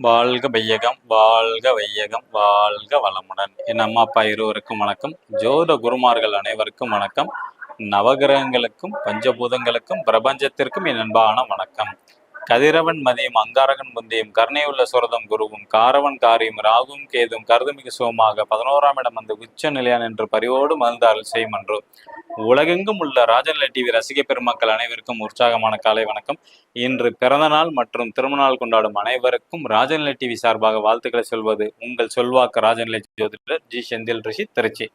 வாழ்க வையகம் வாழ்க வையகம் வாழ்க வளமுடன். என் அம்மா அப்பா இருவருக்கும் வணக்கம். ஜோத குருமார்கள் அனைவருக்கும் வணக்கம். நவகிரகங்களுக்கும் பஞ்சபூதங்களுக்கும் பிரபஞ்சத்திற்கும் என் அன்பான வணக்கம். கதிரவன் மதியம் அங்காரகன் முந்தியும் கருணையுள்ள சுரதம் குருவும் காரவன் காரியும் ராகும் கேதும் கருதுமிகு சுகமாக பதினோராம் இடம் அந்த உச்ச நிலையான் என்று பரிவோடு மருந்தார்கள் செய்யும் என்று உலகெங்கும் உள்ள ராஜநிலை டிவி ரசிக பெருமக்கள் அனைவருக்கும் உற்சாகமான காலை வணக்கம். இன்று பிறந்த நாள் மற்றும் திருமண நாள் கொண்டாடும் அனைவருக்கும் ராஜநிலை டிவி சார்பாக வாழ்த்துக்களை சொல்வது உங்கள் சொல்வாக்கு ராஜநிலை ஜோதிடர் ஜி. செந்தில் ரிஷி திருச்சி.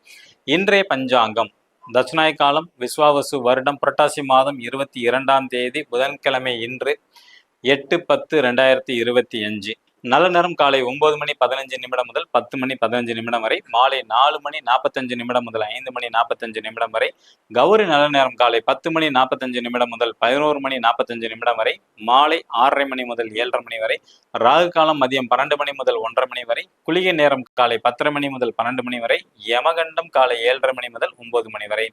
இன்றைய பஞ்சாங்கம் தட்சிணாய காலம் விஸ்வாவசு வருடம் புரட்டாசி மாதம் இருபத்தி இரண்டாம் தேதி புதன்கிழமை இன்று எட்டு பத்து ரெண்டாயிரத்தி இருபத்தி அஞ்சு. நல்ல நேரம் காலை ஒன்பது மணி பதினஞ்சு நிமிடம் முதல் பத்து மணி பதினஞ்சு நிமிடம் வரை மாலை நாலு மணி நாற்பத்தஞ்சு நிமிடம் முதல் ஐந்து மணி நாற்பத்தஞ்சு நிமிடம் வரை கௌரி நல்ல நேரம் காலை பத்து மணி நாற்பத்தஞ்சு நிமிடம் முதல் பதினோரு மணி நாற்பத்தஞ்சு நிமிடம் வரை மாலை ஆறரை மணி முதல் ஏழரை மணி வரை ராகு காலம் மதியம் பன்னெண்டு மணி முதல் ஒன்றரை மணி வரை குளிகை நேரம் காலை பத்தரை மணி முதல் பன்னெண்டு மணி வரை யமகண்டம் காலை ஏழரை மணி முதல் ஒன்பது மணி வரை.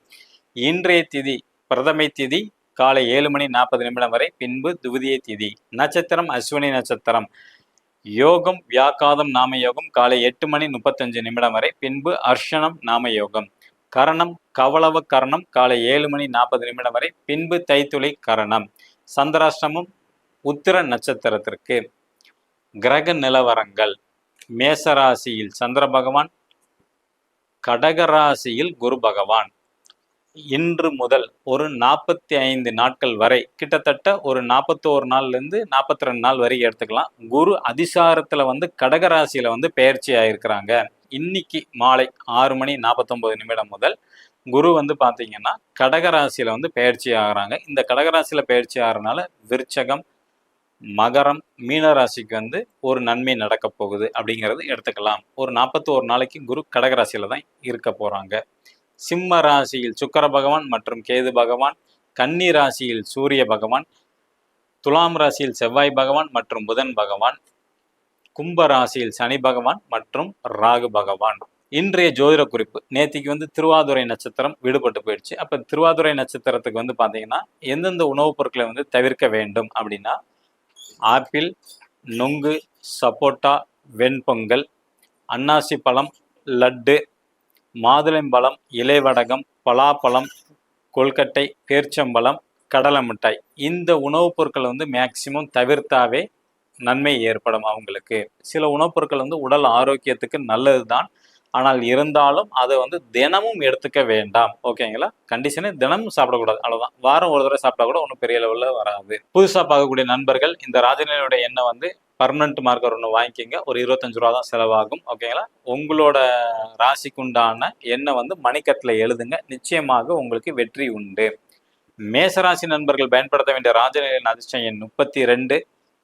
இன்றைய திதி பிரதமை திதி காலை ஏழு மணி நாற்பது நிமிடம் வரை பின்பு துவிதிய திதி. நட்சத்திரம் அஸ்வினி நட்சத்திரம். யோகம் வியாக்காதம் நாம யோகம் காலை எட்டு மணி முப்பத்தஞ்சு நிமிடம் வரை பின்பு அர்ஷனம் நாம யோகம் கரணம் கவளவ கரணம் காலை ஏழு மணி நாற்பது நிமிடம் வரை பின்பு தைத்துளை கரணம். சந்திராஷ்டமம் உத்திர நட்சத்திரத்திற்கு. கிரக நிலவரங்கள். மேசராசியில் சந்திர பகவான் கடகராசியில் குரு பகவான். இன்று முதல் ஒரு நாற்பத்தி ஐந்து நாட்கள் வரை கிட்டத்தட்ட ஒரு நாற்பத்தோரு நாள்லேருந்து நாற்பத்தி ரெண்டு நாள் வரை எடுத்துக்கலாம். குரு அதிசாரத்தில் வந்து கடகராசியில் வந்து பயிற்சி ஆகிருக்கிறாங்க இன்னைக்கு மாலை ஆறு மணி நாற்பத்தொம்பது நிமிடம் முதல் குரு வந்து பார்த்தீங்கன்னா கடகராசியில் வந்து பயிற்சி ஆகிறாங்க. இந்த கடகராசியில் பயிற்சி ஆகிறனால விருச்சகம் மகரம் மீனராசிக்கு வந்து ஒரு நன்மை நடக்க போகுது அப்படிங்கிறது எடுத்துக்கலாம். ஒரு நாற்பத்தோரு நாளைக்கு குரு கடகராசியில் தான் இருக்க போகிறாங்க சிம்ம ராசியில் சுக்கர பகவான் மற்றும் கேது பகவான் கன்னி ராசியில் சூரிய பகவான் துலாம் ராசியில் செவ்வாய் பகவான் மற்றும் புதன் பகவான் கும்ப ராசியில் சனி பகவான் மற்றும் ராகு பகவான். இன்றைய ஜோதிட குறிப்பு. நேத்திக்கு வந்து திருவாதுரை நட்சத்திரம் விடுபட்டு போயிடுச்சு. அப்போ திருவாதுரை நட்சத்திரத்துக்கு வந்து பார்த்தீங்கன்னா எந்தெந்த உணவுப் பொருட்களை வந்து தவிர்க்க வேண்டும் அப்படின்னா ஆப்பிள் நுங்கு சப்போட்டா வெண்பொங்கல் அன்னாசி பழம் லட்டு மாதுளம்பழம் இலைவடகம் பலாப்பழம் கொல்கட்டை பேர்ச்சம்பழம் கடலை மிட்டாய். இந்த உணவுப் பொருட்களை வந்து மேக்சிமம் தவிர்த்தாவே நன்மை ஏற்படும் அவங்களுக்கு. சில உணவுப் பொருட்கள் வந்து உடல் ஆரோக்கியத்துக்கு நல்லது தான் ஆனால் இருந்தாலும் அதை வந்து தினமும் எடுத்துக்க வேண்டாம். ஓகேங்களா கண்டிஷனே தினமும் சாப்பிடக்கூடாது. அவ்வளோதான் வாரம் ஒரு தடவை சாப்பிட்டா கூட ஒன்றும் பெரிய லெவலில் வராது. புதுசாக பார்க்கக்கூடிய நண்பர்கள் இந்த ராஜநிலையுடைய எண்ணெய் வந்து பர்மனண்ட் மார்க்கர் ஒன்று வாங்கிக்கோங்க. ஒரு இருபத்தஞ்சு ரூபா தான் செலவாகும் ஓகேங்களா உங்களோட ராசிக்குண்டான எண்ணெய் வந்து மணிக்கட்டில் எழுதுங்க. நிச்சயமாக உங்களுக்கு வெற்றி உண்டு. மேசராசி நண்பர்கள் பயன்படுத்த வேண்டிய ராஜநிலையின் அதிர்ஷ்டம் எண் முப்பத்தி ரெண்டு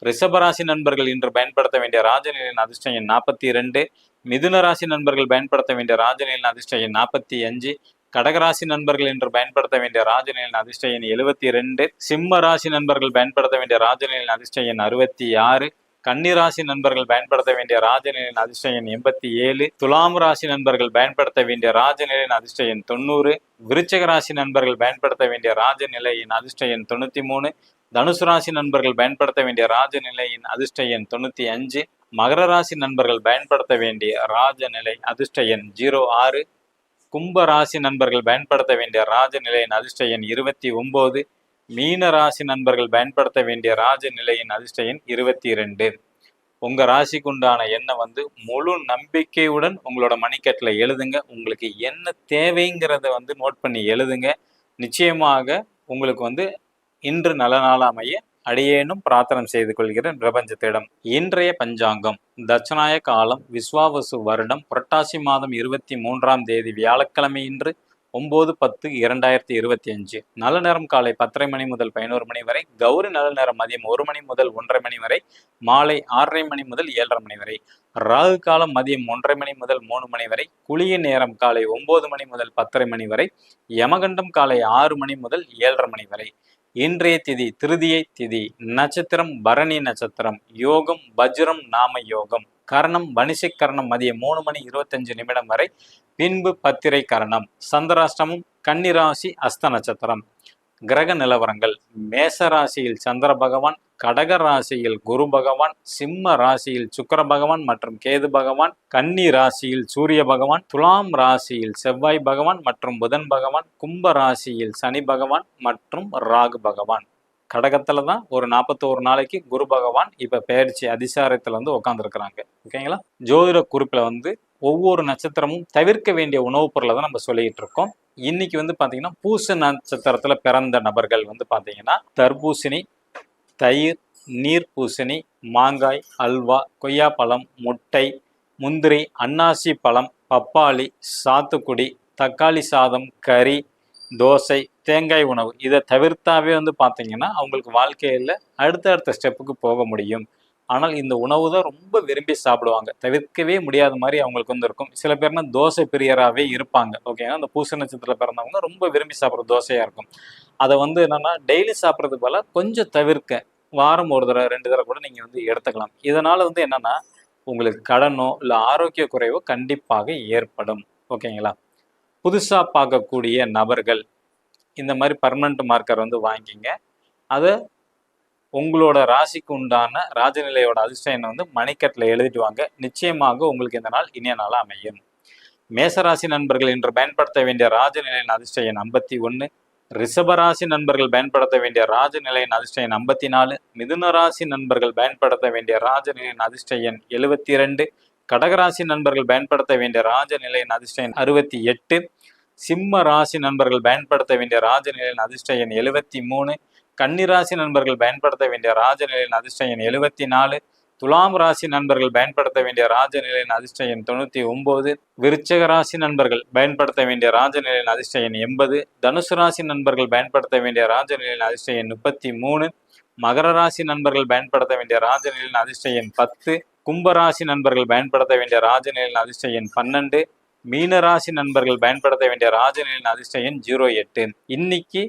ரிஷபராசி நண்பர்கள் இன்று பயன்படுத்த வேண்டிய ராஜநிலையின் அதிர்ஷ்டம் எண் நாற்பத்தி ரெண்டு மிதுன ராசி நண்பர்கள் பயன்படுத்த வேண்டிய ராஜநிலையின் அதிர்ஷ்டம் எண் நாற்பத்தி அஞ்சு கடகராசி நண்பர்கள் இன்று பயன்படுத்த வேண்டிய ராஜநிலையின் அதிர்ஷ்ட எண் எழுபத்தி ரெண்டு சிம்ம ராசி நண்பர்கள் பயன்படுத்த வேண்டிய ராஜநிலையின் அதிர்ஷ்ட எண் அறுபத்தி ஆறு கன்னிராசி நண்பர்கள் பயன்படுத்த வேண்டிய ராஜநிலையின் அதிர்ஷ்ட எண் எண்பத்தி ஏழு. துலாம் ராசி நண்பர்கள் பயன்படுத்த வேண்டிய ராஜநிலையின் அதிர்ஷ்ட எண் தொண்ணூறு. விருச்சக ராசி நண்பர்கள் பயன்படுத்த வேண்டிய ராஜநிலையின் அதிர்ஷ்ட எண் தொண்ணூத்தி மூணு. தனுசு ராசி நண்பர்கள் பயன்படுத்த வேண்டிய ராஜநிலையின் அதிர்ஷ்ட எண் தொண்ணூத்தி அஞ்சு. மகர ராசி நண்பர்கள் பயன்படுத்த வேண்டிய ராஜநிலை அதிர்ஷ்ட எண் ஜீரோ ஆறு. கும்ப ராசி நண்பர்கள் பயன்படுத்த வேண்டிய ராஜநிலையின் அதிர்ஷ்ட எண் இருபத்தி ஒன்பது மீன ராசி நண்பர்கள் பயன்படுத்த வேண்டிய ராஜநிலையின் நிலையின் எண் இருபத்தி ரெண்டு உங்க ராசிக்கு உண்டான எண்ணம் வந்து முழு நம்பிக்கையுடன் உங்களோட மணிக்கட்டில் எழுதுங்க. உங்களுக்கு என்ன தேவைங்கிறத வந்து நோட் பண்ணி எழுதுங்க. நிச்சயமாக உங்களுக்கு வந்து இன்று நல்ல நாளாமைய அடியேனும் பிரார்த்தனை செய்து கொள்கிறேன் பிரபஞ்சத்திடம். இன்றைய பஞ்சாங்கம் தட்சநாய காலம் விஸ்வாவசு வருடம் புரட்டாசி மாதம் இருபத்தி மூன்றாம் தேதி வியாழக்கிழமை இன்று ஒம்பது பத்து இரண்டாயிரத்தி இருபத்தி அஞ்சு. நல்ல நேரம் காலை பத்தரை மணி முதல் பதினோரு மணி வரை கௌரி நல்ல நேரம் மதியம் ஒரு மணி முதல் ஒன்றரை மணி வரை மாலை ஆறரை மணி முதல் ஏழரை மணி வரை ராகு காலம் மதியம் ஒன்றரை மணி முதல் மூணு மணி வரை குளிய நேரம் காலை ஒம்பது மணி முதல் பத்தரை மணி வரை யமகண்டம் காலை ஆறு மணி முதல் ஏழரை மணி வரை. இன்றைய திதி திருதியை திதி நட்சத்திரம் பரணி நட்சத்திரம் யோகம் வஜ்ரம் நாம யோகம். கரணம் வணிசை கரணம் மதியம் மூணு மணி இருபத்தஞ்சு நிமிடம் வரை பின்பு பத்திரை கரணம். சந்திராஷ்டமம் கன்னிராசி அஸ்த நட்சத்திரம். கிரக நிலவரங்கள். மேச ராசியில் சந்திர பகவான் கடக ராசியில் குரு பகவான் சிம்ம ராசியில் சுக்கர பகவான் மற்றும் கேது பகவான் கன்னி ராசியில் சூரிய பகவான் துலாம் ராசியில் செவ்வாய் பகவான் மற்றும் புதன் பகவான் கும்ப ராசியில் சனி பகவான் மற்றும் ராகு பகவான். கடகத்தில் தான் ஒரு நாற்பத்தோரு நாளைக்கு குரு பகவான் இப்போ பெயர்ச்சி அதிசாரத்தில் வந்து உட்காந்துருக்குறாங்க ஓகேங்களா ஜோதிட குறிப்பில் வந்து ஒவ்வொரு நட்சத்திரமும் தவிர்க்க வேண்டிய உணவுப் பொருளை தான் நம்ம சொல்லிட்டு இருக்கோம். இன்னைக்கு வந்து பார்த்தீங்கன்னா பூச நட்சத்திரத்தில் பிறந்த நபர்கள் வந்து பார்த்தீங்கன்னா தர்பூசணி தயிர் நீர் பூசணி மாங்காய் அல்வா கொய்யாப்பழம் முட்டை முந்திரி அன்னாசி பழம் பப்பாளி சாத்துக்குடி தக்காளி சாதம் கறி தோசை தேங்காய் உணவு. இதை தவிர்த்தாவே வந்து பார்த்தீங்கன்னா அவங்களுக்கு வாழ்க்கையில் அடுத்தடுத்த ஸ்டெப்புக்கு போக முடியும். ஆனால் இந்த உணவு தான் ரொம்ப விரும்பி சாப்பிடுவாங்க. தவிர்க்கவே முடியாத மாதிரி அவங்களுக்கு வந்து இருக்கும். சில பேர்னா தோசை பிரியராகவே இருப்பாங்க. ஓகேங்களா அந்த பூச நட்சத்திரத்தில் பிறந்தவங்க ரொம்ப விரும்பி சாப்பிட்ற தோசையாக இருக்கும். அதை வந்து என்னன்னா டெய்லி சாப்பிட்றது போல கொஞ்சம் தவிர்க்க. வாரம் ஒரு தடவை ரெண்டு தடவை கூட நீங்கள் வந்து எடுத்துக்கலாம். இதனால் வந்து என்னென்னா உங்களுக்கு கடனோ இல்லை ஆரோக்கிய குறைவோ கண்டிப்பாக ஏற்படும். ஓகேங்களா புதுசாக பார்க்கக்கூடிய நபர்கள் இந்த மாதிரி பர்மனண்ட் மார்க்கர் வந்து வாங்கிங்க. அதை உங்களோட ராசிக்கு உண்டான ராஜநிலையோட அதிர்ஷ்டம் வந்து மணிக்கட்டில் எழுதிட்டு வாங்க. நிச்சயமாக உங்களுக்கு இந்த நாள் இனிய நாளாக அமையும். மேசராசி நண்பர்கள் இன்று பயன்படுத்த வேண்டிய ராஜநிலையின் அதிர்ஷ்ட எண் ஐம்பத்தி ஒன்று ரிஷபராசி நண்பர்கள் பயன்படுத்த வேண்டிய ராஜநிலையின் அதிர்ஷ்ட எண் ஐம்பத்தி நாலு. மிதுன ராசி நண்பர்கள் பயன்படுத்த வேண்டிய ராஜநிலையின் அதிர்ஷ்ட எண் எழுபத்தி ரெண்டு கடகராசி நண்பர்கள் பயன்படுத்த வேண்டிய ராஜநிலையின் அதிர்ஷ்ட எண் அறுபத்தி எட்டு. சிம்ம ராசி நண்பர்கள் பயன்படுத்த வேண்டிய ராஜநிலையின் அதிர்ஷ்ட எண் எழுபத்தி மூணு. கன்னிராசி நண்பர்கள் பயன்படுத்த வேண்டிய ராஜநிலையின் அதிர்ஷ்ட எண் எழுபத்தி நாலு. துலாம் ராசி நண்பர்கள் பயன்படுத்த வேண்டிய ராஜநிலையின் அதிர்ஷ்ட எண் தொண்ணூற்றி ஒம்பது. விருச்சக ராசி நண்பர்கள் பயன்படுத்த வேண்டிய ராஜநிலையின் அதிர்ஷ்ட எண் எண்பது. தனுசு ராசி நண்பர்கள் பயன்படுத்த வேண்டிய ராஜநிலையின் அதிர்ஷ்ட எண் முப்பத்தி மூணு. மகர ராசி நண்பர்கள் பயன்படுத்த வேண்டிய ராஜநிலையின் அதிர்ஷ்ட எண் பத்து. கும்பராசி நண்பர்கள் பயன்படுத்த வேண்டிய ராஜநிலையின் அதிர்ஷ்ட எண் பன்னெண்டு. மீன ராசி நண்பர்கள் பயன்படுத்த வேண்டிய ராஜநிலையின் அதிர்ஷ்ட எண் ஜீரோ எட்டு. இன்னைக்கு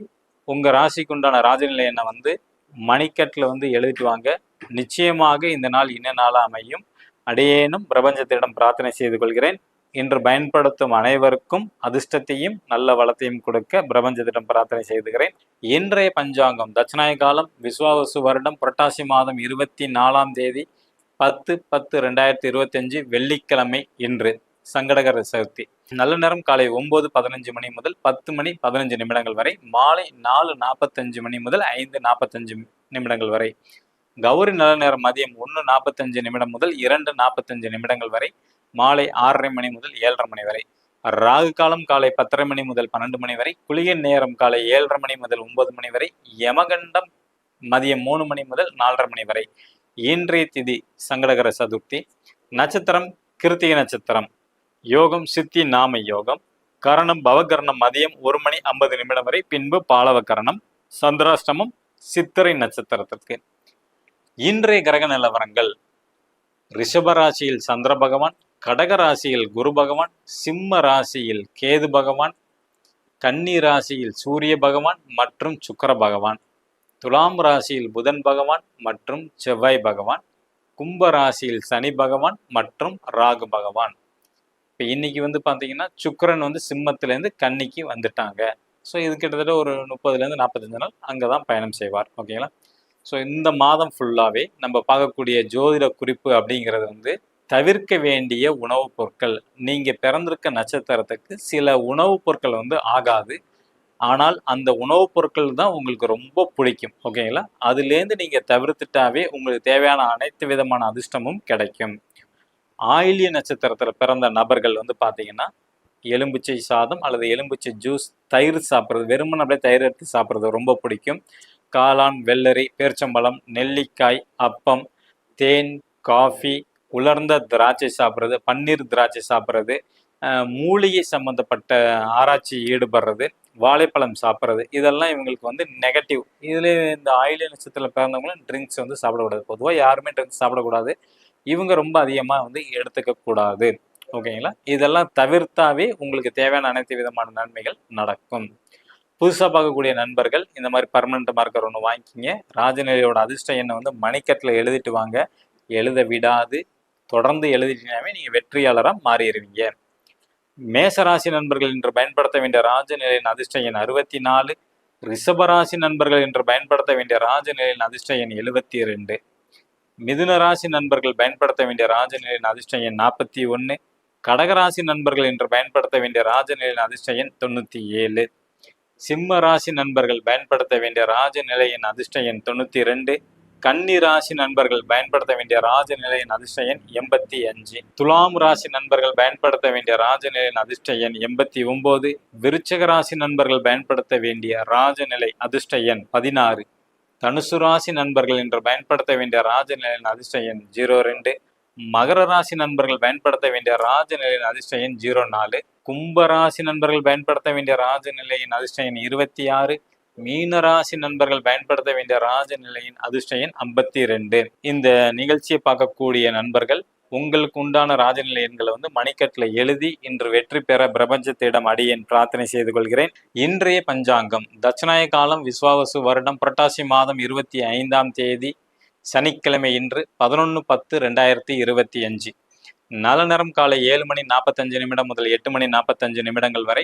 உங்கள் ராசிக்கு உண்டான ராஜநிலை எண்ணை வந்து மணிக்கட்டில் வந்து எழுதிட்டு வாங்க. நிச்சயமாக இந்த நாள் இன்ன நாளாக அமையும். அடையேனும் பிரபஞ்சத்திடம் பிரார்த்தனை செய்து கொள்கிறேன். இன்று பயன்படுத்தும் அனைவருக்கும் அதிர்ஷ்டத்தையும் நல்ல வளத்தையும் கொடுக்க பிரபஞ்சத்திடம் பிரார்த்தனை செய்துகிறேன். இன்றைய பஞ்சாங்கம் தட்சிணாய காலம் விஸ்வாவசு வருடம் புரட்டாசி மாதம் இருபத்தி நாலாம் தேதி பத்து பத்து ரெண்டாயிரத்தி இருபத்தஞ்சு வெள்ளிக்கிழமை இன்று. சங்கடகர சதுர்த்தி. நல்ல நேரம் காலை ஒன்பது பதினஞ்சு மணி முதல் பத்து மணி பதினஞ்சு நிமிடங்கள் வரை மாலை நாலு நாற்பத்தஞ்சு மணி முதல் ஐந்து நாற்பத்தஞ்சு நிமிடங்கள் வரை கௌரி நல்ல நேரம் மதியம் ஒன்று நாற்பத்தஞ்சு நிமிடம் முதல் இரண்டு நாற்பத்தஞ்சு நிமிடங்கள் வரை மாலை ஆறரை மணி முதல் ஏழரை மணி வரை ராகு காலம் காலை பத்தரை மணி முதல் பன்னெண்டு மணி வரை குளிகை நேரம் காலை ஏழரை மணி முதல் ஒன்பது மணி வரை யமகண்டம் மதியம் மூணு மணி முதல் நாலரை மணி வரை. இன்றைய திதி சங்கடகர சதுர்த்தி. நட்சத்திரம் கிருத்திகை நட்சத்திரம். யோகம் சித்தி நாம யோகம். கரணம் பவகரணம் மதியம் ஒரு மணி ஐம்பது நிமிடம் வரை. பின்பு பாலவ கரணம் சந்திராஷ்டமம் சித்திரை நட்சத்திரத்திற்கு. இன்றைய கிரக நிலவரங்கள். ரிஷபராசியில் சந்திர பகவான் கடக ராசியில் குரு பகவான் சிம்ம ராசியில் கேது பகவான் கன்னி ராசியில் சூரிய பகவான் மற்றும் சுக்கர பகவான். துலாம் ராசியில் புதன் பகவான் மற்றும் செவ்வாய் பகவான். கும்ப ராசியில் சனி பகவான் மற்றும் ராகு பகவான். இப்போ இன்னைக்கு வந்து பார்த்தீங்கன்னா சுக்கரன் வந்து சிம்மத்திலேருந்து கன்னிக்கு வந்துட்டாங்க. ஸோ இது கிட்டத்தட்ட ஒரு முப்பதுலேருந்து நாற்பத்தஞ்சு நாள் அங்கே தான் பயணம் செய்வார். ஓகேங்களா ஸோ இந்த மாதம் ஃபுல்லாகவே நம்ம பார்க்கக்கூடிய ஜோதிட குறிப்பு அப்படிங்கிறது வந்து தவிர்க்க வேண்டிய உணவுப் பொருட்கள். நீங்கள் பிறந்திருக்க நட்சத்திரத்துக்கு சில உணவுப் பொருட்கள் வந்து ஆகாது. ஆனால் அந்த உணவுப் பொருட்கள் தான் உங்களுக்கு ரொம்ப பிடிக்கும். ஓகேங்களா அதுலேருந்து நீங்கள் தவிர்த்துட்டாவே உங்களுக்கு தேவையான அனைத்து விதமான அதிர்ஷ்டமும் கிடைக்கும். ஆயிலிய நட்சத்திரத்தில் பிறந்த நபர்கள் வந்து பார்த்தீங்கன்னா எலும்புச்சை சாதம் அல்லது எலும்புச்சை ஜூஸ் தயிர் சாப்பிட்றது வெறுமனே அப்படியே தயிர் எடுத்து சாப்பிட்றது ரொம்ப பிடிக்கும். காளான் வெள்ளரி பேர்ச்சம்பழம் நெல்லிக்காய் அப்பம் தேன் காஃபி உலர்ந்த திராட்சை சாப்பிட்றது பன்னீர் திராட்சை சாப்பிட்றது மூலிகை சம்மந்தப்பட்ட ஆராய்ச்சி ஈடுபடுறது வாழைப்பழம் சாப்பிட்றது இதெல்லாம் இவங்களுக்கு வந்து நெகட்டிவ் இதில் இந்த ஆயிலிய நட்சத்திரத்தில் பிறந்தவங்களும் ட்ரிங்க்ஸ் வந்து சாப்பிடக்கூடாது. பொதுவாக யாருமே ட்ரிங்க்ஸ் சாப்பிடக்கூடாது. இவங்க ரொம்ப அதிகமாக வந்து எடுத்துக்க கூடாது. ஓகேங்களா? இதெல்லாம் தவிர்த்தாவே உங்களுக்கு தேவையான அனைத்து விதமான நன்மைகள் நடக்கும். புதுசாக பார்க்கக்கூடிய நண்பர்கள் இந்த மாதிரி பர்மனண்ட் மார்க்கர் ஒன்று வாங்கிக்கிங்க. ராஜநிலையோட அதிர்ஷ்ட எண்ணை வந்து மணிக்கட்டில் எழுதிட்டு வாங்க. எழுத விடாது. தொடர்ந்து எழுதிட்டீங்கன்னாவே நீங்கள் வெற்றியாளராக மாறிடுவீங்க. மேசராசி நண்பர்கள் இன்று பயன்படுத்த வேண்டிய ராஜநிலையின் அதிர்ஷ்ட எண் அறுபத்தி நாலு ரிஷபராசி நண்பர்கள் என்று பயன்படுத்த வேண்டிய ராஜநிலையின் அதிர்ஷ்ட எண் எழுபத்தி ரெண்டு மிதுன ராசி நண்பர்கள் பயன்படுத்த வேண்டிய ராஜநிலையின் அதிர்ஷ்ட எண் நாற்பத்தி ஒன்று கடகராசி நண்பர்கள் என்று பயன்படுத்த வேண்டிய ராஜநிலையின் அதிர்ஷ்ட எண் தொண்ணூற்றி ஏழு. சிம்ம ராசி நண்பர்கள் பயன்படுத்த வேண்டிய ராஜநிலையின் அதிர்ஷ்ட எண் தொண்ணூற்றி ரெண்டு. கன்னி ராசி நண்பர்கள் பயன்படுத்த வேண்டிய ராஜநிலையின் அதிர்ஷ்ட எண் எண்பத்தி அஞ்சு. துலாம் ராசி நண்பர்கள் பயன்படுத்த வேண்டிய ராஜநிலையின் அதிர்ஷ்ட எண் எண்பத்தி ஒன்பது விருச்சக ராசி நண்பர்கள் பயன்படுத்த வேண்டிய ராஜநிலை அதிர்ஷ்ட எண் பதினாறு. தனுசு ராசி நண்பர்கள் என்று பயன்படுத்த வேண்டிய ராஜநிலையின் அதிர்ஷ்ட எண் ஜீரோ ரெண்டு. மகர ராசி நண்பர்கள் பயன்படுத்த வேண்டிய ராஜநிலையின் அதிர்ஷ்ட எண் ஜீரோ நாலு. கும்ப ராசி நண்பர்கள் பயன்படுத்த வேண்டிய ராஜநிலையின் அதிர்ஷ்ட எண் இருபத்தி ஆறு. மீன ராசி நண்பர்கள் பயன்படுத்த வேண்டிய ராஜநிலையின் அதிர்ஷ்ட எண் ஐம்பத்தி ரெண்டு. இந்த நிகழ்ச்சியை பார்க்கக்கூடிய நண்பர்கள் உங்களுக்கு உண்டான ராஜநிலை எண்களை வந்து மணிக்கட்டில் எழுதி இன்று வெற்றி பெற பிரபஞ்சத்திடம் அடியேன் பிரார்த்தனை செய்து கொள்கிறேன். இன்றைய பஞ்சாங்கம் தட்சிணாய காலம் விஸ்வாவசு வருடம் புரட்டாசி மாதம் இருபத்தி ஐந்தாம் தேதி சனிக்கிழமை இன்று பதினொன்று பத்து ரெண்டாயிரத்தி இருபத்தி அஞ்சு. நல்ல நேரம் காலை ஏழு மணி நாற்பத்தஞ்சு நிமிடம் முதல் எட்டு மணி நாற்பத்தஞ்சு நிமிடங்கள் வரை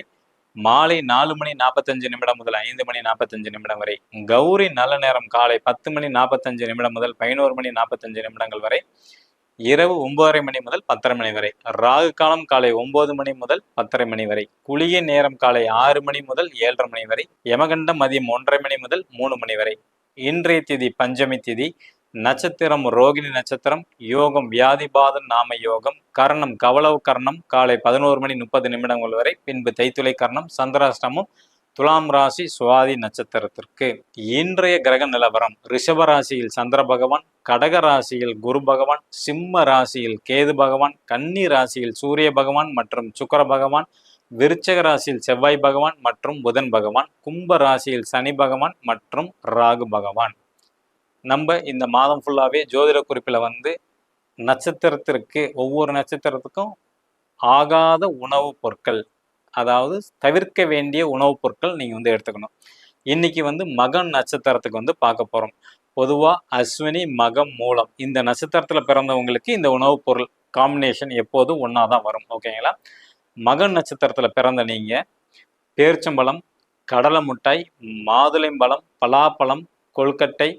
மாலை நாலு மணி நாற்பத்தஞ்சு நிமிடம் முதல் ஐந்து மணி நாற்பத்தஞ்சு நிமிடம் வரை கௌரி நல்ல நேரம் காலை பத்து மணி நாற்பத்தஞ்சு நிமிடம் முதல் பதினோரு மணி நாற்பத்தஞ்சு நிமிடங்கள் வரை இரவு ஒன்பதரை மணி முதல் பத்தரை மணி வரை. ராகு காலம் காலை ஒன்பது மணி முதல் பத்தரை மணி வரை. குளிய நேரம் காலை ஆறு மணி முதல் ஏழரை மணி வரை. யமகண்டம் மதியம் ஒன்றரை மணி முதல் மூணு மணி வரை. இன்றைய திதி பஞ்சமி திதி. நட்சத்திரம் ரோகிணி நட்சத்திரம். யோகம் வியாதிபாதன் நாம யோகம். கர்ணம் கவளவு கர்ணம். காலை பதினோரு மணி முப்பது நிமிடங்கள் வரை. பின்பு தைத்துளை கர்ணம் சந்திராஷ்டமம். துலாம் ராசி சுவாதி நட்சத்திரத்திற்கு இன்றைய கிரக நிலவரம் ரிஷப ராசியில் சந்திர பகவான் கடக ராசியில் குரு பகவான் சிம்ம ராசியில் கேது பகவான் கன்னி ராசியில் சூரிய பகவான் மற்றும் சுக்கர பகவான் விருச்சக ராசியில் செவ்வாய் பகவான் மற்றும் புதன் பகவான் கும்ப ராசியில் சனி பகவான் மற்றும் ராகு பகவான். நம்ம இந்த மாதம் ஃபுல்லாகவே ஜோதிட குறிப்பில் வந்து நட்சத்திரத்திற்கு ஒவ்வொரு நட்சத்திரத்துக்கும் ஆகாத உணவுப் பொருட்கள் அதாவது தவிர்க்க வேண்டிய உணவுப் பொருட்கள் நீங்கள் வந்து எடுத்துக்கணும். இன்னைக்கு வந்து மகன் நட்சத்திரத்துக்கு வந்து பார்க்க போகிறோம் பொதுவாக அஸ்வினி மகம் மூலம் இந்த நட்சத்திரத்தில் பிறந்தவங்களுக்கு இந்த உணவுப் பொருள் காம்பினேஷன் எப்போதும் ஒன்றா தான் வரும். ஓகேங்களா மகன் நட்சத்திரத்தில் பிறந்த நீங்கள் பேர்ச்சம்பழம் கடலை மிட்டாய் மாதுளைம்பழம் பலாப்பழம் கொழுக்கட்டை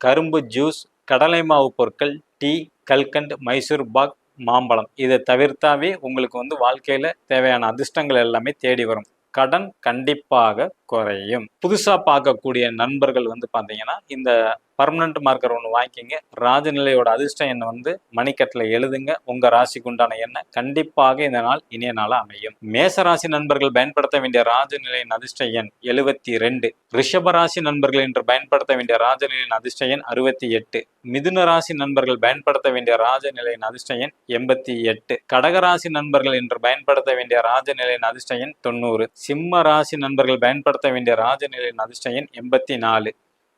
கரும்பு ஜூஸ் கடலை மாவு பொருட்கள் டீ கல்கண்ட் மைசூர் பாக் மாம்பழம். இதை தவிர்த்தாவே உங்களுக்கு வந்து வாழ்க்கையில் தேவையான அதிர்ஷ்டங்கள் எல்லாமே தேடி வரும். கடன் கண்டிப்பாக குறையும். புதுசா பார்க்கக்கூடிய நண்பர்கள் வந்து பார்த்தீங்கன்னா இந்த பர்மனண்ட் மார்க்கர் ஒன்று வாங்கிக்கிங்க. ராஜநிலையோட அதிர்ஷ்டம் என்ன வந்து மணிக்கட்டில் எழுதுங்க. உங்கள் ராசிக்கு உண்டான எண்ணெய் கண்டிப்பாக இந்த நாள் இனிய நாளாக அமையும். மேச ராசி நண்பர்கள் பயன்படுத்த வேண்டிய ராஜநிலையின் அதிர்ஷ்ட எண் எழுபத்தி ரெண்டு. ரிஷப ராசி நண்பர்கள் என்று பயன்படுத்த வேண்டிய ராஜநிலையின் அதிர்ஷ்ட எண் அறுபத்தி எட்டு. மிதுன ராசி நண்பர்கள் பயன்படுத்த வேண்டிய ராஜநிலையின் அதிர்ஷ்ட எண் எண்பத்தி எட்டு. கடகராசி நண்பர்கள் என்று பயன்படுத்த வேண்டிய ராஜநிலையின் அதிர்ஷ்ட எண் தொண்ணூறு. சிம்ம ராசி நண்பர்கள் பயன்படுத்த வேண்டிய ராஜநிலையின் அதிர்ஷ்ட எண் எண்பத்தி நாலு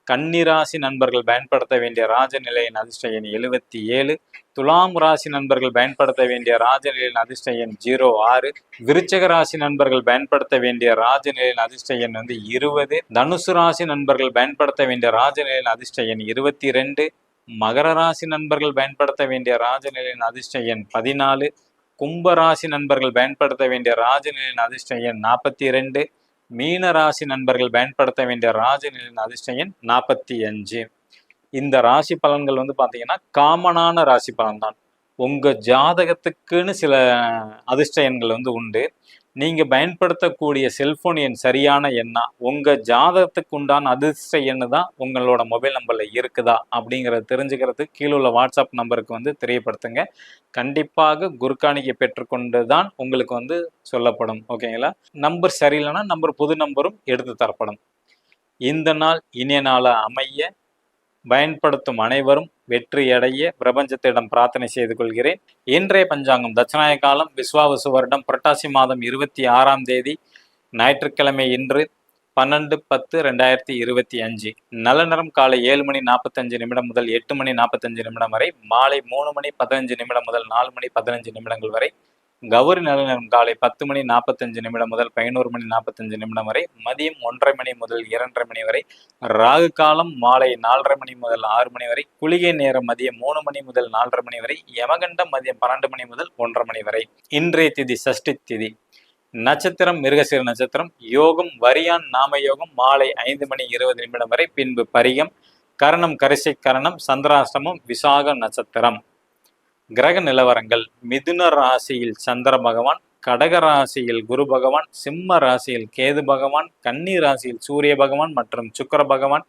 கன்னிராசி நண்பர்கள் பயன்படுத்த வேண்டிய ராஜநிலையின் அதிர்ஷ்ட எண் எழுபத்தி ஏழு துலாம் ராசி நண்பர்கள் பயன்படுத்த வேண்டிய ராஜநிலையின் அதிர்ஷ்ட எண் ஜீரோ ஆறு விருச்சக ராசி நண்பர்கள் பயன்படுத்த வேண்டிய ராஜநிலையின் அதிர்ஷ்ட எண் வந்து இருபது. தனுசு ராசி நண்பர்கள் பயன்படுத்த வேண்டிய ராஜநிலையின் அதிர்ஷ்ட எண் இருபத்தி ரெண்டு மகர ராசி நண்பர்கள் பயன்படுத்த வேண்டிய ராஜநிலையின் அதிர்ஷ்ட எண் பதினாலு. கும்ப ராசி நண்பர்கள் பயன்படுத்த வேண்டிய ராஜநிலையின் அதிர்ஷ்ட எண் நாற்பத்தி ரெண்டு மீன ராசி நண்பர்கள் பயன்படுத்த வேண்டிய ராஜநிலையின் அதிர்ஷ்ட நாற்பத்தி அஞ்சு. இந்த ராசி பலன்கள் வந்து பார்த்தீங்கன்னா காமனான ராசி பலன் தான் உங்க ஜாதகத்துக்குன்னு சில அதிர்ஷ்ட எண்கள் வந்து உண்டு. நீங்கள் பயன்படுத்தக்கூடிய செல்ஃபோன் எண் சரியான எண்ணா? உங்கள் ஜாதகத்துக்கு உண்டான அதிர்ஷ்ட எண்ணு தான் உங்களோட மொபைல் நம்பரில் இருக்குதா? அப்படிங்கிறத தெரிஞ்சுக்கிறதுக்கு கீழே உள்ள வாட்ஸ்அப் நம்பருக்கு வந்து தெரியப்படுத்துங்க. கண்டிப்பாக குருக்காணிக்கை பெற்றுக்கொண்டு தான் உங்களுக்கு வந்து சொல்லப்படும். ஓகேங்களா? நம்பர் சரியில்லைன்னா நம்பர் புது நம்பரும் எடுத்து தரப்படும். இந்த நாள் இனிய நாளாக அமைய பயன்படுத்தும் அனைவரும் வெற்றி அடைய பிரபஞ்சத்திடம் பிரார்த்தனை செய்து கொள்கிறேன். இன்றைய பஞ்சாங்கம் தட்சிணாய காலம் விஸ்வாவசு வருடம் புரட்டாசி மாதம் இருபத்தி ஆறாம் தேதி ஞாயிற்றுக்கிழமை இன்று பன்னெண்டு பத்து ரெண்டாயிரத்தி இருபத்தி அஞ்சு. நல்ல நேரம் காலை ஏழு மணி நாற்பத்தஞ்சு நிமிடம் முதல் எட்டு மணி நாற்பத்தஞ்சு நிமிடம் வரை மாலை மூணு மணி பதினஞ்சு நிமிடம் முதல் நாலு மணி பதினஞ்சு நிமிடங்கள் வரை கௌரி நலனம் காலை பத்து மணி நாற்பத்தஞ்சு நிமிடம் முதல் பதினோரு மணி நாற்பத்தஞ்சு நிமிடம் வரை மதியம் ஒன்றரை மணி முதல் இரண்டரை மணி வரை ராகு காலம் மாலை நாலரை மணி முதல் ஆறு மணி வரை குளிகை நேரம் மதியம் மூணு மணி முதல் நாலரை மணி வரை யமகண்டம் மதியம் பன்னெண்டு மணி முதல் ஒன்றரை மணி வரை. இன்றைய திதி சஷ்டி திதி. நட்சத்திரம் மிருகசீர நட்சத்திரம் யோகம் வரியான் நாம யோகம் மாலை ஐந்து மணி இருபது நிமிடம் வரை பின்பு பரிகம் கரணம் கரிசை கரணம் சந்திராசிரமம் விசாக நட்சத்திரம். கிரக நிலவரங்கள் மிதுன ராசியில் சந்திர பகவான் கடக ராசியில் குரு பகவான் சிம்ம ராசியில் கேது பகவான் கன்னி ராசியில் சூரிய பகவான் மற்றும் சுக்கர பகவான்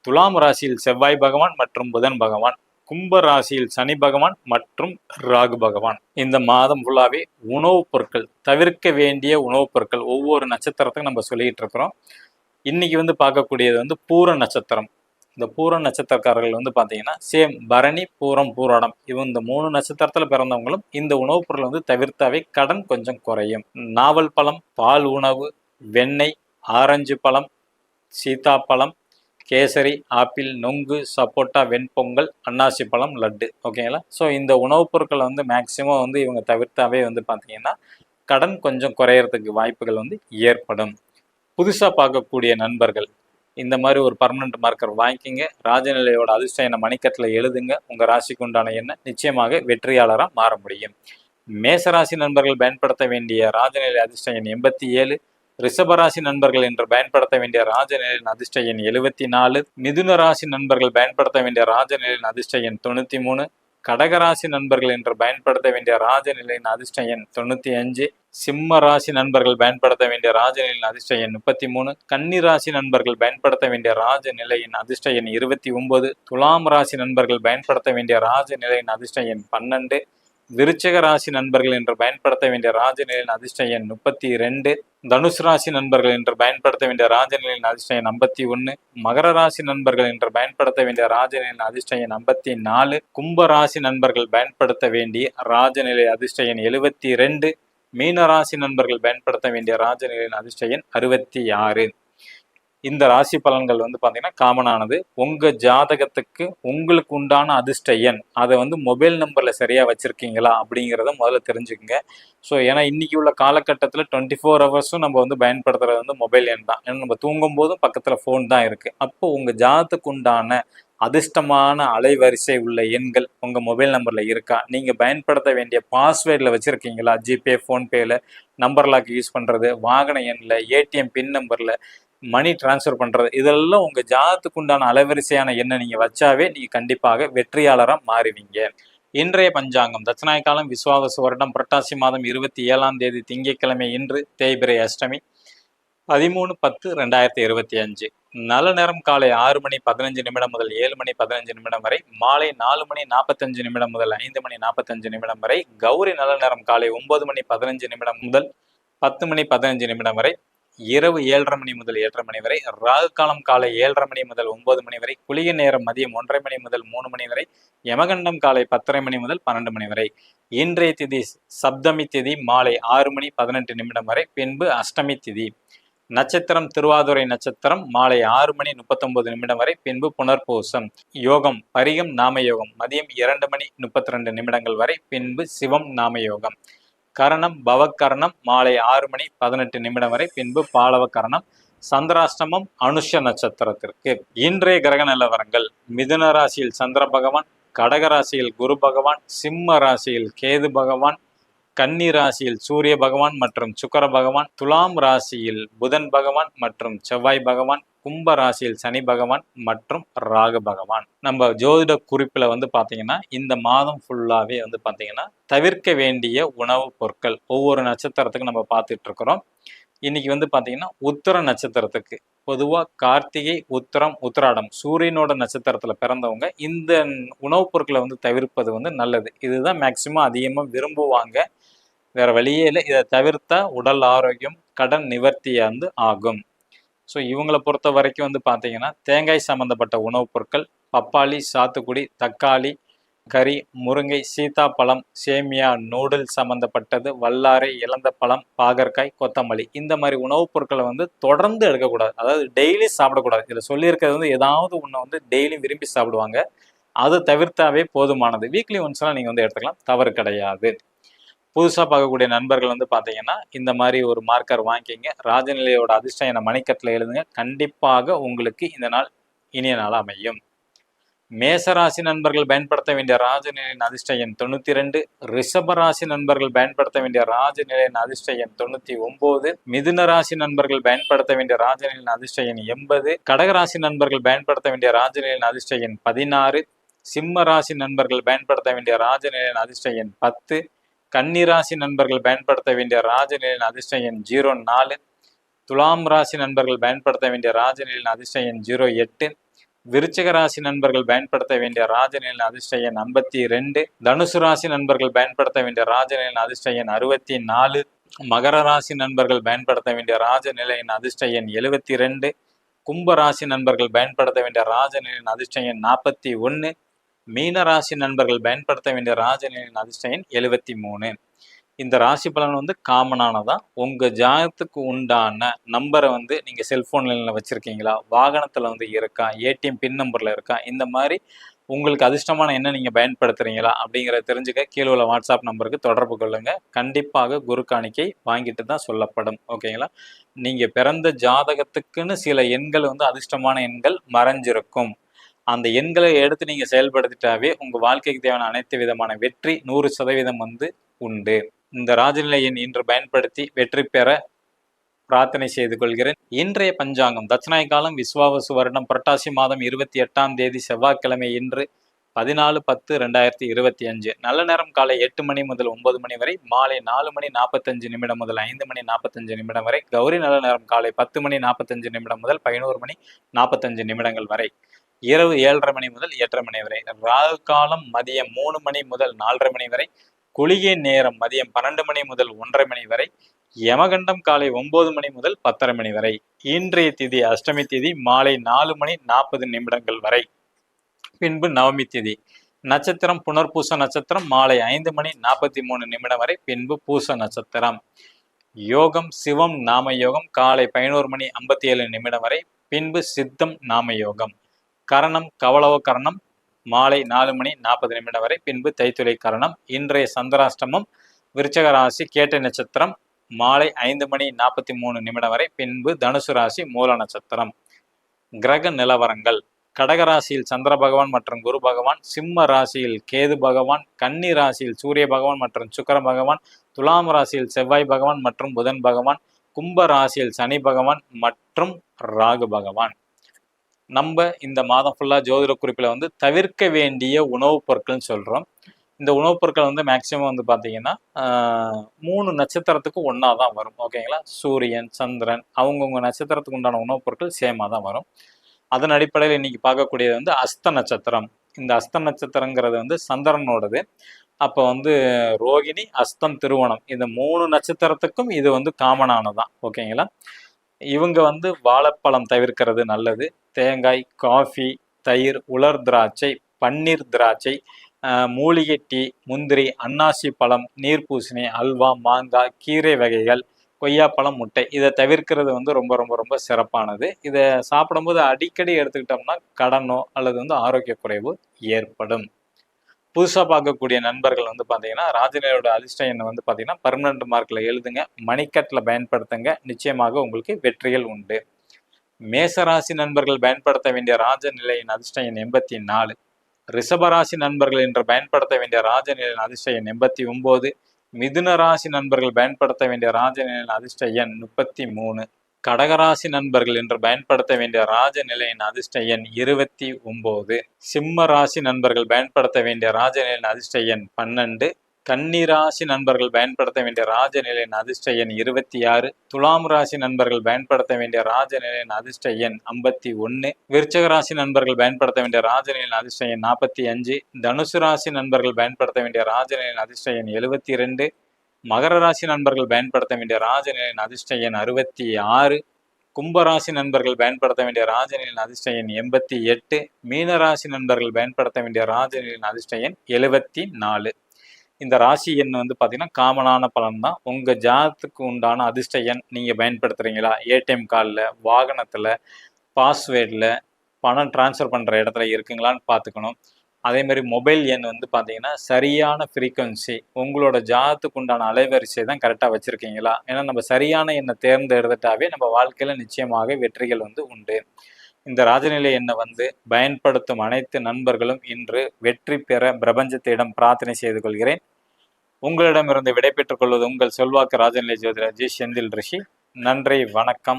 துலாம் ராசியில் செவ்வாய் பகவான் மற்றும் புதன் பகவான் கும்ப ராசியில் சனி பகவான் மற்றும் ராகு பகவான். இந்த மாதம் ஃபுல்லாகவே உணவுப் பொருட்கள் தவிர்க்க வேண்டிய உணவுப் பொருட்கள் ஒவ்வொரு நட்சத்திரத்துக்கும் நம்ம சொல்லிக்கிட்டு இருக்கிறோம். இன்னைக்கு வந்து பார்க்கக்கூடியது வந்து பூர நட்சத்திரம். இந்த பூர நட்சத்திரக்காரர்கள் வந்து பார்த்தீங்கன்னா சேம் பரணி பூரம் பூராடம். இவங்க இந்த மூணு நட்சத்திரத்தில் பிறந்தவங்களும் இந்த உணவுப் பொருள் வந்து தவிர்த்தாவே கடன் கொஞ்சம் குறையும். நாவல் பழம் பால் உணவு வெண்ணெய் ஆரஞ்சு பழம் சீதாப்பழம் கேசரி ஆப்பிள் நொங்கு சப்போட்டா வெண்பொங்கல் அன்னாசி பழம் லட்டு. ஓகேங்களா ஸோ இந்த உணவுப் பொருட்களை வந்து மேக்சிமம் வந்து இவங்க தவிர்த்தாவே வந்து பார்த்தீங்கன்னா கடன் கொஞ்சம் குறையறதுக்கு வாய்ப்புகள் வந்து ஏற்படும். புதுசாக பார்க்கக்கூடிய நண்பர்கள் இந்த மாதிரி ஒரு பர்மனண்ட் மார்க்கர் வாங்கிக்கிங்க. ராஜநிலையோட அதிர்ஷ்ட எண்ண மணிக்கட்டில் எழுதுங்க. உங்கள் ராசிக்கு உண்டான எண்ணெய் நிச்சயமாக வெற்றியாளராக மாற முடியும். மேசராசி நண்பர்கள் பயன்படுத்த வேண்டிய ராஜநிலை அதிர்ஷ்ட எண் எண்பத்தி ஏழு. ரிஷபராசி நண்பர்கள் என்று பயன்படுத்த வேண்டிய ராஜநிலையின் அதிர்ஷ்ட எண் எழுபத்தி நாலு. மிதுன ராசி நண்பர்கள் பயன்படுத்த வேண்டிய ராஜநிலையின் அதிர்ஷ்ட எண் தொண்ணூற்றி மூணு. கடகராசி நண்பர்கள் என்று பயன்படுத்த வேண்டிய ராஜநிலையின் அதிர்ஷ்ட எண் தொண்ணூற்றி அஞ்சு. சிம்ம ராசி நண்பர்கள் பயன்படுத்த வேண்டிய ராஜநிலையின் அதிர்ஷ்ட எண் முப்பத்தி மூணு. கன்னி ராசி நண்பர்கள் பயன்படுத்த வேண்டிய ராஜநிலையின் அதிர்ஷ்ட எண் இருபத்தி ஒன்பது. துலாம் ராசி நண்பர்கள் பயன்படுத்த வேண்டிய ராஜநிலையின் அதிர்ஷ்ட எண் பன்னெண்டு. விருச்சக ராசி நண்பர்கள் என்று பயன்படுத்த வேண்டிய ராஜநிலையின் அதிர்ஷ்ட எண் முப்பத்தி ரெண்டு. தனுசு ராசி நண்பர்கள் என்று பயன்படுத்த வேண்டிய ராஜநிலையின் அதிர்ஷ்ட எண் ஐம்பத்தி ஒன்று மகர ராசி நண்பர்கள் என்று பயன்படுத்த வேண்டிய ராஜநிலையின் அதிர்ஷ்ட எண் ஐம்பத்தி நாலு. கும்ப ராசி நண்பர்கள் பயன்படுத்த வேண்டிய ராஜநிலை அதிர்ஷ்ட எண் எழுபத்தி ரெண்டு. மீன ராசி நண்பர்கள் பயன்படுத்த வேண்டிய ராஜநிலையின் அதிர்ஷ்ட எண் அறுபத்தி ஆறு. இந்த ராசி பலன்கள் வந்து பார்த்தீங்கன்னா காமனானது உங்கள் ஜாதகத்துக்கு உங்களுக்கு உண்டான அதிர்ஷ்ட எண் அதை வந்து மொபைல் நம்பரில் சரியாக வச்சுருக்கீங்களா அப்படிங்கிறத முதல்ல தெரிஞ்சுக்கோங்க. ஸோ ஏன்னா இன்னைக்கு உள்ள காலகட்டத்தில் டுவெண்ட்டி ஃபோர் ஹவர்ஸும் நம்ம வந்து பயன்படுத்துறது வந்து மொபைல் எண் தான். ஏன்னா நம்ம தூங்கும் போதும் பக்கத்தில் ஃபோன் தான் இருக்குது அப்போ உங்கள் ஜாதத்துக்கு உண்டான அதிர்ஷ்டமான அலைவரிசை உள்ள எண்கள் உங்கள் மொபைல் நம்பரில் இருக்கா? நீங்கள் பயன்படுத்த வேண்டிய பாஸ்வேர்டில் வச்சுருக்கீங்களா? ஜிபே ஃபோன்பேயில் நம்பர் லாக் யூஸ் பண்ணுறது வாகன எண்ணில் ஏடிஎம் பின் நம்பரில் மணி டிரான்ஸ்ஃபர் பண்றது. இதெல்லாம் உங்க ஜாதத்துக்கு உண்டான அலைவரிசையான எண்ணை நீங்க வச்சாவே நீங்கள் கண்டிப்பாக வெற்றியாளராக மாறுவீங்க. இன்றைய பஞ்சாங்கம் தட்சநாய காலம் வருடம் புரட்டாசி மாதம் இருபத்தி ஏழாம் தேதி திங்கட்கிழமை இன்று தேய்பிரை அஷ்டமி பதிமூணு பத்து ரெண்டாயிரத்தி இருபத்தி அஞ்சு. நல்ல நேரம் காலை ஆறு மணி பதினஞ்சு நிமிடம் முதல் ஏழு மணி பதினஞ்சு நிமிடம் வரை மாலை நாலு மணி நாற்பத்தஞ்சு நிமிடம் முதல் ஐந்து மணி நாற்பத்தஞ்சு நிமிடம் வரை கௌரி நல்ல நேரம் காலை ஒன்பது மணி பதினஞ்சு நிமிடம் முதல் பத்து மணி பதினஞ்சு நிமிடம் வரை இரவு ஏழரை மணி முதல் ஏழரை மணி வரை ராகு காலம் காலை ஏழரை மணி முதல் ஒன்பது மணி வரை குளிய நேரம் மதியம் ஒன்றரை மணி முதல் மூணு மணி வரை யமகண்டம் காலை பத்தரை மணி முதல் பன்னெண்டு மணி வரை. இன்றைய திதி சப்தமி திதி மாலை ஆறு மணி பதினெட்டு நிமிடம் வரை பின்பு அஷ்டமி திதி. நட்சத்திரம் திருவாதுரை நட்சத்திரம் மாலை ஆறு மணி முப்பத்தொன்பது நிமிடம் வரை பின்பு புனர்பூசம். யோகம் பரிகம் நாம யோகம் மதியம் இரண்டு மணி முப்பத்தி ரெண்டு நிமிடங்கள் வரை பின்பு சிவம் நாம யோகம் கரணம் பவக்கரணம் மாலை ஆறு மணி பதினெட்டு நிமிடம் வரை. பின்பு பாலவ கரணம் சந்திராஷ்டமம் அனுஷ நட்சத்திரத்திற்கு. இன்றைய கிரக நிலவரங்கள் மிதுன ராசியில் சந்திர பகவான் கடக ராசியில் குரு பகவான் சிம்ம ராசியில் கேது பகவான் கன்னி ராசியில் சூரிய பகவான் மற்றும் சுக்கர பகவான் துலாம் ராசியில் புதன் பகவான் மற்றும் செவ்வாய் பகவான் கும்ப ராசியில் சனி பகவான் மற்றும் ராகு பகவான். நம்ம ஜோதிட குறிப்பில் வந்து பார்த்தீங்கன்னா இந்த மாதம் ஃபுல்லாகவே வந்து பார்த்தீங்கன்னா தவிர்க்க வேண்டிய உணவுப் பொருட்கள் ஒவ்வொரு நட்சத்திரத்துக்கும் நம்ம பார்த்துட்டு இருக்கிறோம். இன்னைக்கு வந்து பார்த்தீங்கன்னா உத்தர நட்சத்திரத்துக்கு பொதுவாக கார்த்திகை உத்தரம் உத்திராடம் சூரியனோட நட்சத்திரத்தில் பிறந்தவங்க இந்த உணவுப் பொருட்களை வந்து தவிர்ப்பது வந்து நல்லது. இதுதான் மேக்சிமம் அதிகமாக விரும்புவாங்க. வேற வழியே இல்லை. இதை தவிர்த்தா உடல் ஆரோக்கியம் கடன் நிவர்த்தியாக வந்து ஆகும். ஸோ இவங்களை பொறுத்த வரைக்கும் வந்து பார்த்தீங்கன்னா தேங்காய் சம்மந்தப்பட்ட உணவுப் பொருட்கள் பப்பாளி சாத்துக்குடி தக்காளி கறி முருங்கை சீதாப்பழம் சேமியா நூடுல்ஸ் சம்மந்தப்பட்டது வல்லாரை இழந்த பழம் பாகற்காய் கொத்தமல்லி. இந்த மாதிரி உணவுப் பொருட்களை வந்து தொடர்ந்து எடுக்கக்கூடாது. அதாவது டெய்லி சாப்பிடக்கூடாது. இதில் சொல்லியிருக்கிறது வந்து ஏதாவது ஒன்று வந்து டெய்லி விரும்பி சாப்பிடுவாங்க. அதை தவிர்த்தாவே போதுமானது. வீக்லி ஒன்ஸ்லாம் நீங்கள் வந்து எடுத்துக்கலாம். தவறு கிடையாது. புதுசாக பார்க்கக்கூடிய நண்பர்கள் வந்து பார்த்தீங்கன்னா இந்த மாதிரி ஒரு மார்க்கர் வாங்கிக்கிங்க. ராஜநிலையோட அதிர்ஷ்டம் என மணிக்கட்டில் எழுதுங்க. கண்டிப்பாக உங்களுக்கு இந்த நாள் இனிய நாள் அமையும். மேசராசி நண்பர்கள் பயன்படுத்த வேண்டிய ராஜநிலையின் அதிர்ஷ்ட எண் தொண்ணூத்தி ரெண்டு ரிஷபராசி நண்பர்கள் பயன்படுத்த வேண்டிய ராஜநிலையின் அதிர்ஷ்ட எண் தொண்ணூத்தி ஒன்பது மிதுன ராசி நண்பர்கள் பயன்படுத்த வேண்டிய ராஜநிலையின் அதிர்ஷ்ட எண் எண்பது. கடகராசி நண்பர்கள் பயன்படுத்த வேண்டிய ராஜநிலையின் அதிர்ஷ்ட எண் பதினாறு. சிம்ம ராசி நண்பர்கள் பயன்படுத்த வேண்டிய ராஜநிலையின் அதிர்ஷ்ட எண் பத்து. கன்னிராசி நண்பர்கள் பயன்படுத்த வேண்டிய ராஜநிலையின் அதிர்ஷ்ட எண் ஜீரோ நாலு. துலாம் ராசி நண்பர்கள் பயன்படுத்த வேண்டிய ராஜநிலையின் அதிர்ஷ்ட எண் ஜீரோ எட்டு. விருச்சிக ராசி நண்பர்கள் பயன்படுத்த வேண்டிய ராஜநிலையின் அதிர்ஷ்ட எண் ஐம்பத்தி ரெண்டு. தனுசு ராசி நண்பர்கள் பயன்படுத்த வேண்டிய ராஜநிலையின் அதிர்ஷ்ட எண் அறுபத்தி நாலு. மகர ராசி நண்பர்கள் பயன்படுத்த வேண்டிய ராஜநிலையின் அதிர்ஷ்ட எண் எழுபத்தி ரெண்டு. கும்ப ராசி நண்பர்கள் பயன்படுத்த வேண்டிய ராஜநிலையின் அதிர்ஷ்ட எண் நாற்பத்தி ஒன்று மீன ராசி நண்பர்கள் பயன்படுத்த வேண்டிய ராஜநிலையின் அதிர்ஷ்ட எழுபத்தி மூணு. இந்த ராசி பலன் வந்து காமனானதான் உங்கள் ஜாதகத்துக்கு உண்டான நம்பரை வந்து நீங்கள் செல்ஃபோன் லைன்ல வச்சுருக்கீங்களா? வாகனத்தில் வந்து இருக்கா? ஏடிஎம் பின் நம்பரில் இருக்கா? இந்த மாதிரி உங்களுக்கு அதிர்ஷ்டமான என்ன நீங்கள் பயன்படுத்துகிறீங்களா அப்படிங்கிறத தெரிஞ்சுக்க கீழே உள்ள வாட்ஸ்அப் நம்பருக்கு தொடர்பு கொள்ளுங்கள் கண்டிப்பாக குரு காணிக்கை வாங்கிட்டு தான் சொல்லப்படும். ஓகேங்களா நீங்கள் பிறந்த ஜாதகத்துக்குன்னு சில எண்கள் வந்து அதிர்ஷ்டமான எண்கள் மறைஞ்சிருக்கும். அந்த எண்களை எடுத்து நீங்கள் செயல்படுத்திட்டாவே உங்கள் வாழ்க்கைக்கு தேவையான அனைத்து விதமான வெற்றி நூறு சதவீதம் வந்து உண்டு. இந்த ராஜநிலை எண் இன்று பயன்படுத்தி வெற்றி பெற பிரார்த்தனை செய்து கொள்கிறேன். இன்றைய பஞ்சாங்கம் தட்சிணாய காலம் விஸ்வாவசு வருடம் புரட்டாசி மாதம் இருபத்தி எட்டாம் தேதி செவ்வாய்க்கிழமை இன்று பதினாலு பத்து ரெண்டாயிரத்தி இருபத்தி அஞ்சு. நல்ல நேரம் காலை எட்டு மணி முதல் ஒன்பது மணி வரை மாலை நாலு மணி நாற்பத்தஞ்சு நிமிடம் முதல் ஐந்து மணி நாற்பத்தஞ்சு நிமிடம் வரை கௌரி நல்ல நேரம் காலை பத்து மணி நாற்பத்தஞ்சு நிமிடம் முதல் பதினோரு மணி நாற்பத்தஞ்சு நிமிடங்கள் வரை. இரவு ஏழரை மணி முதல் எட்டரை மணி வரை. ராகு காலம் மதியம் மூணு மணி முதல் நாலரை மணி வரை. குளிகை நேரம் மதியம் பன்னெண்டு மணி முதல் ஒன்றரை மணி வரை. யமகண்டம் காலை ஒன்பது மணி முதல் பத்தரை மணி வரை. இன்றைய திதி அஷ்டமி திதி மாலை நாலு மணி நாற்பது நிமிடங்கள் வரை. பின்பு நவமி திதி. நட்சத்திரம் புனர்பூச நட்சத்திரம் மாலை ஐந்து மணி நாற்பத்தி மூணு நிமிடம் வரை. பின்பு பூச நட்சத்திரம். யோகம் சிவம் நாம யோகம் காலை பதினோரு மணி ஐம்பத்தி ஏழு நிமிடம் வரை. பின்பு சித்தம் நாம யோகம். கரணம் கவளவ கரணம் மாலை நாலு மணி நாற்பது நிமிடம் வரை பின்பு தைத்துளை கரணம் இன்றைய சந்திராஷ்டமம் விருச்சக ராசி கேட்ட நட்சத்திரம் மாலை ஐந்து மணி நாற்பத்தி மூணு நிமிடம் வரை பின்பு தனுசு ராசி மூல நட்சத்திரம். கிரக நிலவரங்கள். கடக ராசியில் சந்திர பகவான் மற்றும் குரு பகவான் சிம்ம ராசியில் கேது பகவான் கன்னி ராசியில் சூரிய பகவான் மற்றும் சுக்கர பகவான் துலாம் ராசியில் செவ்வாய் பகவான் மற்றும் புதன் பகவான் கும்ப ராசியில் சனி பகவான் மற்றும் ராகு பகவான். நம்ம இந்த மாதம் ஃபுல்லாக ஜோதிட குறிப்பில் வந்து தவிர்க்க வேண்டிய உணவுப் பொருட்கள்னு சொல்கிறோம் இந்த உணவுப் பொருட்கள் வந்து மேக்சிமம் வந்து பார்த்தீங்கன்னா மூணு நட்சத்திரத்துக்கு ஒன்றா தான் வரும். ஓகேங்களா சூரியன் சந்திரன் அவங்கவுங்க நட்சத்திரத்துக்கு உண்டான உணவுப் பொருட்கள் சேமாக தான் வரும். அதன் அடிப்படையில் இன்னைக்கு பார்க்கக்கூடியது வந்து அஸ்த நட்சத்திரம். இந்த அஸ்த நட்சத்திரங்கிறது வந்து சந்திரனோடது. அப்போ வந்து ரோகிணி அஸ்தம் திருவோணம். இந்த மூணு நட்சத்திரத்துக்கும் இது வந்து காமனானதான் ஓகேங்களா இவங்க வந்து வாழைப்பழம் தவிர்க்கிறது நல்லது. தேங்காய் காஃபி தயிர் உலர் திராட்சை பன்னீர் திராட்சை மூலிகை டீ முந்திரி அன்னாசி பழம் நீர்பூசணி அல்வா மாங்காய் கீரை வகைகள் கொய்யாப்பழம் முட்டை. இதை தவிர்க்கிறது வந்து ரொம்ப ரொம்ப ரொம்ப சிறப்பானது. இதை சாப்பிடும்போது அடிக்கடி எடுத்துக்கிட்டோம்னா கடனோ அல்லது வந்து ஆரோக்கிய குறைவு ஏற்படும். புதுசாக பார்க்கக்கூடிய நண்பர்கள் வந்து பார்த்தீங்கன்னா ராஜநிலையோட அதிர்ஷ்டம் வந்து பார்த்தீங்கன்னா பர்மனண்ட் மார்க்கில் எழுதுங்க மணிக்கட்டில் பயன்படுத்துங்க நிச்சயமாக உங்களுக்கு வெற்றிகள் உண்டு. மேசராசி நண்பர்கள் பயன்படுத்த வேண்டிய ராஜநிலையின் அதிர்ஷ்டம் எண் எண்பத்தி நாலு. ரிஷபராசி நண்பர்கள் என்று பயன்படுத்த வேண்டிய ராஜநிலையின் அதிர்ஷ்ட எண் எண்பத்தி ஒம்பது. மிதுன ராசி நண்பர்கள் பயன்படுத்த வேண்டிய ராஜநிலையின் அதிர்ஷ்ட எண் முப்பத்தி மூணு. கடகராசி நண்பர்கள் என்று பயன்படுத்த வேண்டிய ராஜநிலையின் அதிர்ஷ்ட எண் இருபத்தி ஒன்பது சிம்ம ராசி நண்பர்கள் பயன்படுத்த வேண்டிய ராஜநிலையின் அதிர்ஷ்ட எண் பன்னெண்டு. கன்னிராசி நண்பர்கள் பயன்படுத்த வேண்டிய ராஜநிலையின் அதிர்ஷ்ட எண் இருபத்தி ஆறு. துலாம் ராசி நண்பர்கள் பயன்படுத்த வேண்டிய ராஜநிலையின் அதிர்ஷ்ட எண் ஐம்பத்தி ஒன்று விருச்சக ராசி நண்பர்கள் பயன்படுத்த வேண்டிய ராஜநிலையின் அதிர்ஷ்ட எண் நாற்பத்தி அஞ்சு. தனுசு ராசி நண்பர்கள் பயன்படுத்த வேண்டிய ராஜநிலையின் அதிர்ஷ்ட எண் எழுபத்தி ரெண்டு மகர ராசி நண்பர்கள் பயன்படுத்த வேண்டிய ராஜநிலையின் அதிர்ஷ்ட எண் அறுபத்தி ஆறு. கும்பராசி நண்பர்கள் பயன்படுத்த வேண்டிய ராஜநிலையின் அதிர்ஷ்ட எண் எண்பத்தி எட்டு. மீனராசி நண்பர்கள் பயன்படுத்த வேண்டிய ராஜநிலையின் அதிர்ஷ்ட எண் எழுபத்தி நாலு. இந்த ராசி எண் வந்து பார்த்தீங்கன்னா காமனான பலன் தான். உங்கள் ஜாதத்துக்கு உண்டான அதிர்ஷ்ட எண் நீங்கள் பயன்படுத்துகிறீங்களா ஏடிஎம் கார்டில் வாகனத்தில் பாஸ்வேர்டில் பணம் டிரான்ஸ்ஃபர் பண்ணுற இடத்துல இருக்குங்களான்னு பார்த்துக்கணும் அதே மாதிரி மொபைல் எண் வந்து பார்த்தீங்கன்னா சரியான ஃப்ரீக்குவன்சி உங்களோட ஜாதத்துக்கு உண்டான அலைவரிசை தான் கரெக்டாக வச்சுருக்கீங்களா? ஏன்னா நம்ம சரியான எண்ணை தேர்ந்தெடுத்துட்டாவே நம்ம வாழ்க்கையில் நிச்சயமாக வெற்றிகள் வந்து உண்டு. இந்த ராஜநிலை எண்ணை வந்து பயன்படுத்தும் அனைத்து நண்பர்களும் இன்று வெற்றி பெற பிரபஞ்சத்திடம் பிரார்த்தனை செய்து கொள்கிறேன். உங்களிடமிருந்து விடைபெற்றுக் கொள்வது உங்கள் செல்வாக்கு ராஜநிலை ஜோதிடர் ஜி செந்தில் ரிஷி. நன்றி வணக்கம்.